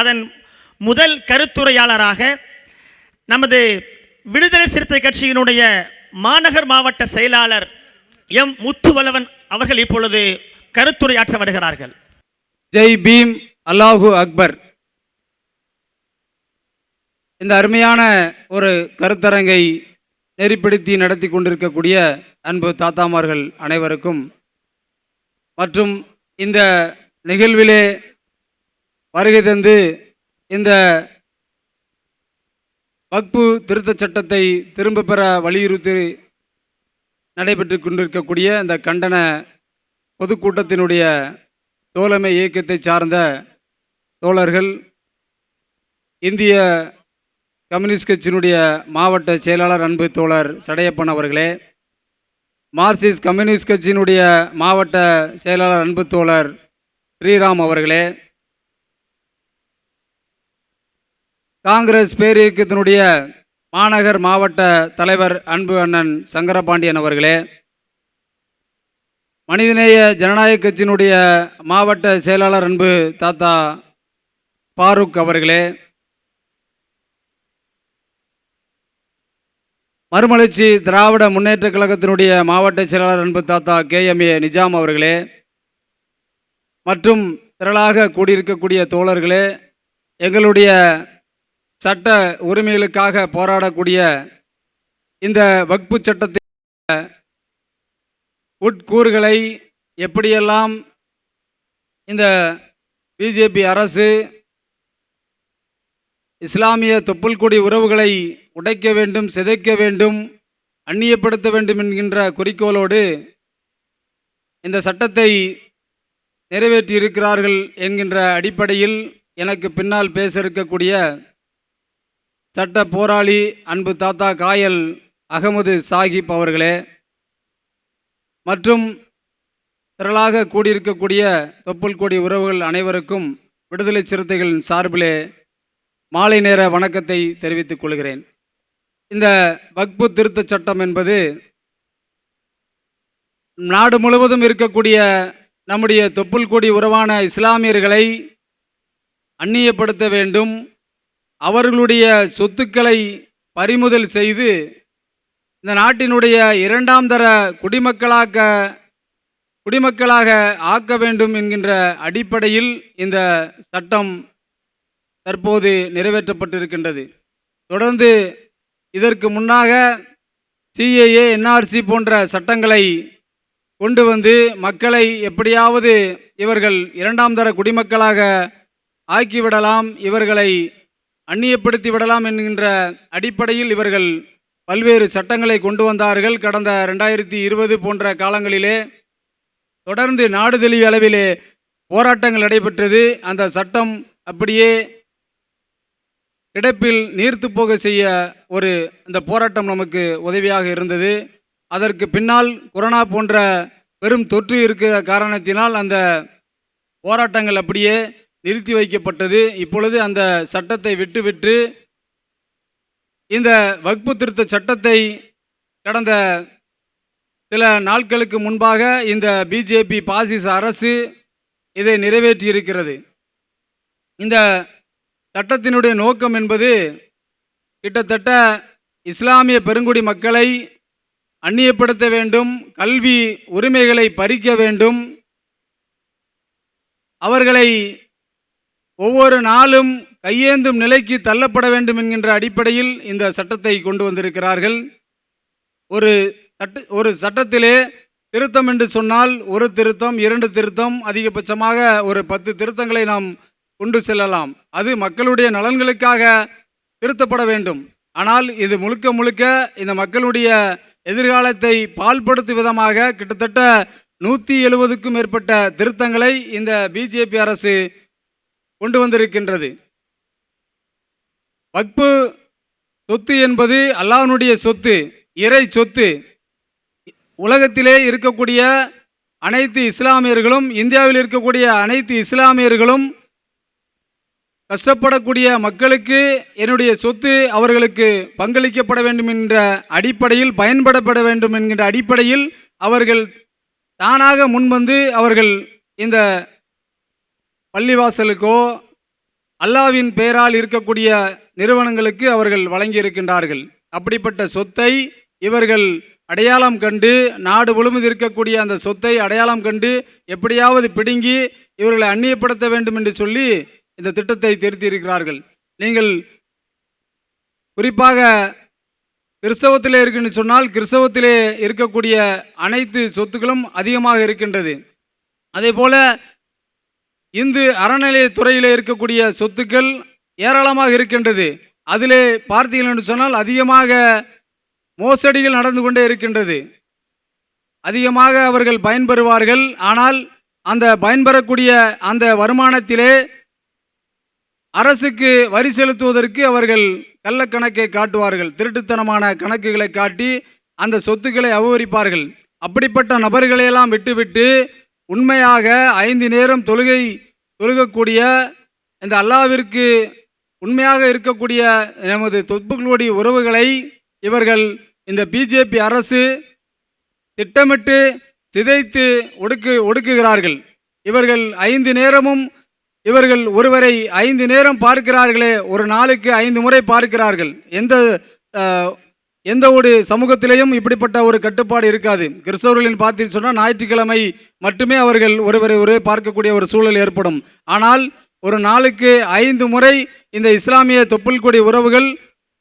அதன் முதல் கருத்துரையாளராக நமது விடுதலை சிறுத்தை கட்சியினுடைய மாநகர் மாவட்ட செயலாளர் எம் முத்துவலவன் அவர்கள் இப்பொழுது கருத்துரையாற்ற வருகிறார்கள். ஜெய் பீம் அல்லாஹு அக்பர். இந்த அருமையான ஒரு கருத்தரங்கை நெறிப்படுத்தி நடத்தி கொண்டிருக்கக்கூடிய அன்பு தாத்தாமார்கள் அனைவருக்கும் மற்றும் இந்த நிகழ்விலே வருகை தந்து இந்த வக்பு திருத்தச் சட்டத்தை திரும்ப பெற வலியுறுத்தி நடைபெற்று கொண்டிருக்கக்கூடிய இந்த கண்டன பொதுக்கூட்டத்தினுடைய தோழமை இயக்கத்தை சார்ந்த தோழர்கள் இந்திய கம்யூனிஸ்ட் கட்சியினுடைய மாவட்ட செயலாளர் அன்பு தோழர் சடையப்பன் அவர்களே மார்க்சிஸ்ட் கம்யூனிஸ்ட் கட்சியினுடைய மாவட்ட செயலாளர் அன்பு தோழர் ஸ்ரீராம் அவர்களே காங்கிரஸ் பேரியக்கத்தினுடைய மாநகர் மாவட்ட தலைவர் அன்பு அண்ணன் சங்கரபாண்டியன் அவர்களே மனிதநேய ஜனநாயக கட்சியினுடைய மாவட்ட செயலாளர் அன்பு தாத்தா பாரூக் அவர்களே மறுமலர்ச்சி திராவிட முன்னேற்ற கழகத்தினுடைய மாவட்ட செயலாளர் அன்பு தாத்தா கே எம் ஏ நிஜாம் அவர்களே மற்றும் திரளாக கூடியிருக்கக்கூடிய தோழர்களே எங்களுடைய சட்ட உரிமைகளுக்காக போராடக்கூடிய இந்த வக்பு சட்டத்தின் உட்கூறுகளை எப்படியெல்லாம் இந்த பிஜேபி அரசு இஸ்லாமிய தொப்புள்கொடி உறவுகளை உடைக்க வேண்டும் சிதைக்க வேண்டும் அந்நியப்படுத்த வேண்டும் என்கின்ற குறிக்கோளோடு இந்த சட்டத்தை நிறைவேற்றியிருக்கிறார்கள் என்கின்ற அடிப்படையில் எனக்கு பின்னால் பேச இருக்கக்கூடிய சட்ட போராளி அன்பு தாத்தா காயல் அகமது சாஹிப் அவர்களே மற்றும் திரளாக கூடியிருக்கக்கூடிய தொப்புள் கொடி உறவுகள் அனைவருக்கும் விடுதலை சிறுத்தைகளின் சார்பிலே மாலை நேர வணக்கத்தை தெரிவித்துக் கொள்கிறேன். இந்த வக்பு திருத்த சட்டம் என்பது நாடு முழுவதும் இருக்கக்கூடிய நம்முடைய தொப்புள் கொடி உறவான இஸ்லாமியர்களை அந்நியப்படுத்த வேண்டும் அவர்களுடைய சொத்துக்களை பறிமுதல் செய்து இந்த நாட்டினுடைய இரண்டாம் தர குடிமக்களாக்க குடிமக்களாக ஆக்க வேண்டும் என்கின்ற அடிப்படையில் இந்த சட்டம் தற்போது நிறைவேற்றப்பட்டிருக்கின்றது. தொடர்ந்து இதற்கு முன்னாக சிஏஏ என்ஆர்சி போன்ற சட்டங்களை கொண்டு வந்து மக்களை எப்படியாவது இவர்கள் இரண்டாம் தர குடிமக்களாக ஆக்கிவிடலாம் இவர்களை அந்நியப்படுத்தி விடலாம் என்கின்ற அடிப்படையில் இவர்கள் பல்வேறு சட்டங்களை கொண்டு வந்தார்கள். கடந்த ரெண்டாயிரத்தி இருபது போன்ற காலங்களிலே தொடர்ந்து நாடு தெளிவு அளவிலே போராட்டங்கள் நடைபெற்றது. அந்த சட்டம் அப்படியே கிடப்பில் நீர்த்து போக செய்ய ஒரு அந்த போராட்டம் நமக்கு உதவியாக இருந்தது. அதற்கு பின்னால் கொரோனா போன்ற பெரும் தொற்று இருக்கிற காரணத்தினால் அந்த போராட்டங்கள் அப்படியே நிறுத்தி வைக்கப்பட்டது. இப்பொழுது அந்த சட்டத்தை விட்டுவிட்டு இந்த வக்பு திருத்த சட்டத்தை கடந்த சில நாட்களுக்கு முன்பாக இந்த பிஜேபி பாசிச அரசு இதை நிறைவேற்றியிருக்கிறது. இந்த சட்டத்தினுடைய நோக்கம் என்பது கிட்டத்தட்ட இஸ்லாமிய பெருங்குடி மக்களை அந்நியப்படுத்த வேண்டும் கல்வி உரிமைகளை பறிக்க வேண்டும் அவர்களை ஒவ்வொரு நாளும் கையேந்தும் நிலைக்கு தள்ளப்பட வேண்டும் என்கின்ற அடிப்படையில் இந்த சட்டத்தை கொண்டு வந்திருக்கிறார்கள். ஒரு சட்ட ஒரு சட்டத்திலே திருத்தம் என்று சொன்னால் ஒரு திருத்தம் இரண்டு திருத்தம் அதிகபட்சமாக ஒரு பத்து திருத்தங்களை நாம் கொண்டு செல்லலாம். அது மக்களுடைய நலன்களுக்காக திருத்தப்பட வேண்டும். ஆனால் இது முழுக்க முழுக்க இந்த மக்களுடைய எதிர்காலத்தை பால்படுத்தும் விதமாக கிட்டத்தட்ட நூற்றி எழுபதுக்கும் மேற்பட்ட திருத்தங்களை இந்த பிஜேபி அரசு கொண்டு வந்திருக்கின்றது. வக்பு சொத்து என்பது அல்லாஹனுடைய சொத்து இறை சொத்து. உலகத்திலே இருக்கக்கூடிய அனைத்து இஸ்லாமியர்களும் இந்தியாவில் இருக்கக்கூடிய அனைத்து இஸ்லாமியர்களும் கஷ்டப்படக்கூடிய மக்களுக்கு என்னுடைய சொத்து அவர்களுக்கு பங்களிக்கப்பட வேண்டும் என்ற அடிப்படையில் பயன்படப்பட வேண்டும் என்கின்ற அடிப்படையில் அவர்கள் தானாக முன்வந்து அவர்கள் இந்த பள்ளிவாசலுக்கோ அல்லாவின் பெயரால் இருக்கக்கூடிய நிறுவனங்களுக்கு அவர்கள் வழங்கியிருக்கின்றார்கள். அப்படிப்பட்ட சொத்தை இவர்கள் அடையாளம் கண்டு நாடு முழுவதும் இருக்கக்கூடிய அந்த சொத்தை அடையாளம் கண்டு எப்படியாவது பிடுங்கி இவர்களை அந்நியப்படுத்த வேண்டும் என்று சொல்லி இந்த திட்டத்தை திருத்தியிருக்கிறார்கள். நீங்கள் குறிப்பாக கிறிஸ்தவத்திலே இருக்குன்னு சொன்னால் கிறிஸ்தவத்திலே இருக்கக்கூடிய அனைத்து சொத்துக்களும் அதிகமாக இருக்கின்றது. அதே போல இந்து அறநிலையத்துறையில் இருக்கக்கூடிய சொத்துக்கள் ஏராளமாக இருக்கின்றது. அதிலே பார்த்தீர்கள் என்று சொன்னால் அதிகமாக மோசடிகள் நடந்து கொண்டே இருக்கின்றது. அதிகமாக அவர்கள் பயன்பெறுவார்கள். ஆனால் அந்த பயன்பெறக்கூடிய அந்த வருமானத்திலே அரசுக்கு வரி செலுத்துவதற்கு அவர்கள் கள்ளக்கணக்கை காட்டுவார்கள். திருட்டுத்தனமான கணக்குகளை காட்டி அந்த சொத்துக்களை அபகரிப்பார்கள். அப்படிப்பட்ட நபர்களையெல்லாம் விட்டுவிட்டு உண்மையாக ஐந்து நேரம் தொழுகை தொழுகக்கூடிய இந்த அல்லாவிற்கு உண்மையாக இருக்கக்கூடிய நமது தொப்புகளுடைய உறவுகளை இவர்கள் இந்த பிஜேபி அரசு திட்டமிட்டு சிதைத்து ஒடுக்கு ஒடுக்குகிறார்கள். இவர்கள் ஐந்து நேரமும் இவர்கள் ஒருவரை ஐந்து நேரம் பார்க்கிறார்களே ஒரு நாளுக்கு ஐந்து முறை பார்க்கிறார்கள். எந்த எந்த ஒரு சமூகத்திலேயும் இப்படிப்பட்ட ஒரு கட்டுப்பாடு இருக்காது. கிறிஸ்தவர்களின் பார்த்து சொன்னால் ஞாயிற்றுக்கிழமை மட்டுமே அவர்கள் ஒருவரை ஒரே பார்க்கக்கூடிய ஒரு சூழல் ஏற்படும். ஆனால் ஒரு நாளுக்கு ஐந்து முறை இந்த இஸ்லாமிய தொப்புள் கொடி உறவுகள்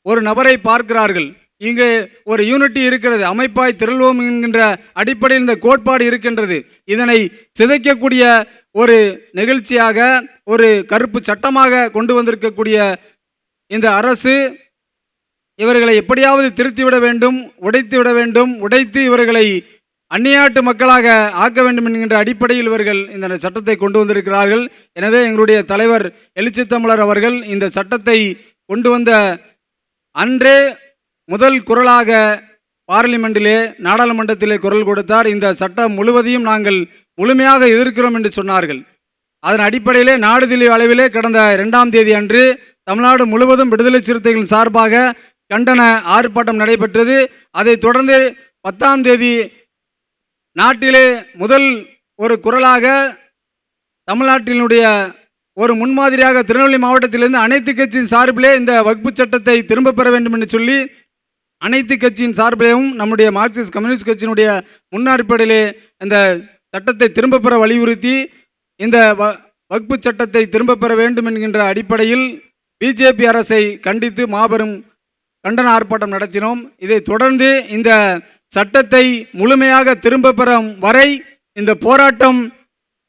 ஒரு நபரை பார்க்கிறார்கள். இங்கே ஒரு யூனிட்டி இருக்கிறது. அமைப்பாய் திரள்வோம் என்கின்ற அடிப்படையில் இந்த கோட்பாடு இருக்கின்றது. இதனை சிதைக்கக்கூடிய ஒரு நிகழ்ச்சியாக ஒரு கருப்பு சட்டமாக கொண்டு வந்திருக்கக்கூடிய இந்த அரசு இவர்களை எப்படியாவது திருத்திவிட வேண்டும் உடைத்து விட வேண்டும். உடைத்து இவர்களை அந்நியாட்டு மக்களாக ஆக்க வேண்டும் என்கின்ற அடிப்படையில் இவர்கள் இந்த சட்டத்தை கொண்டு வந்திருக்கிறார்கள். எனவே எங்களுடைய தலைவர் எழுச்சித்தமிழர் அவர்கள் இந்த சட்டத்தை கொண்டு வந்த அன்றே முதல் குரலாக பார்லிமெண்டிலே நாடாளுமன்றத்திலே குரல் கொடுத்தார். இந்த சட்டம் முழுவதையும் நாங்கள் முழுமையாக எதிர்க்கிறோம் என்று சொன்னார்கள். அதன் அடிப்படையிலே நாடுதலி அளவிலே கடந்த இரண்டாம் தேதி அன்று தமிழ்நாடு முழுவதும் விடுதலை சிறுத்தைகள் சார்பாக கண்டன ஆர்ப்பாட்டம் நடைபெற்றது. அதைத் தொடர்ந்து பத்தாம் தேதி நாட்டிலே முதல் ஒரு குரலாக தமிழ்நாட்டினுடைய ஒரு முன்மாதிரியாக திருநெல்வேலி மாவட்டத்திலிருந்து அனைத்து கட்சியின் சார்பிலே இந்த வகுப்பு சட்டத்தை திரும்ப பெற வேண்டும் என்று சொல்லி அனைத்து கட்சியின் சார்பிலேயும் நம்முடைய மார்க்சிஸ்ட் கம்யூனிஸ்ட் கட்சியினுடைய முன்னறிப்படையிலே இந்த சட்டத்தை திரும்ப பெற வலியுறுத்தி இந்த வ வகுப்பு சட்டத்தை திரும்ப பெற வேண்டும் என்கின்ற அடிப்படையில் பிஜேபி அரசை கண்டித்து மாபெரும் கண்டன ஆர்ப்பாட்டம் நடத்தினோம். இதை தொடர்ந்து இந்த சட்டத்தை முழுமையாக திரும்ப பெறும் வரை இந்த போராட்டம்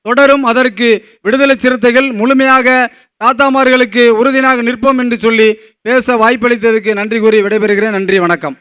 தொடரும். அதற்கு விடுதலை சிறுத்தைகள் முழுமையாக தாத்தாமார்களுக்கு உறுதியாக நிற்போம் என்று சொல்லி பேச வாய்ப்பளித்ததுக்கு நன்றி கூறி விடைபெறுகிறேன். நன்றி வணக்கம்.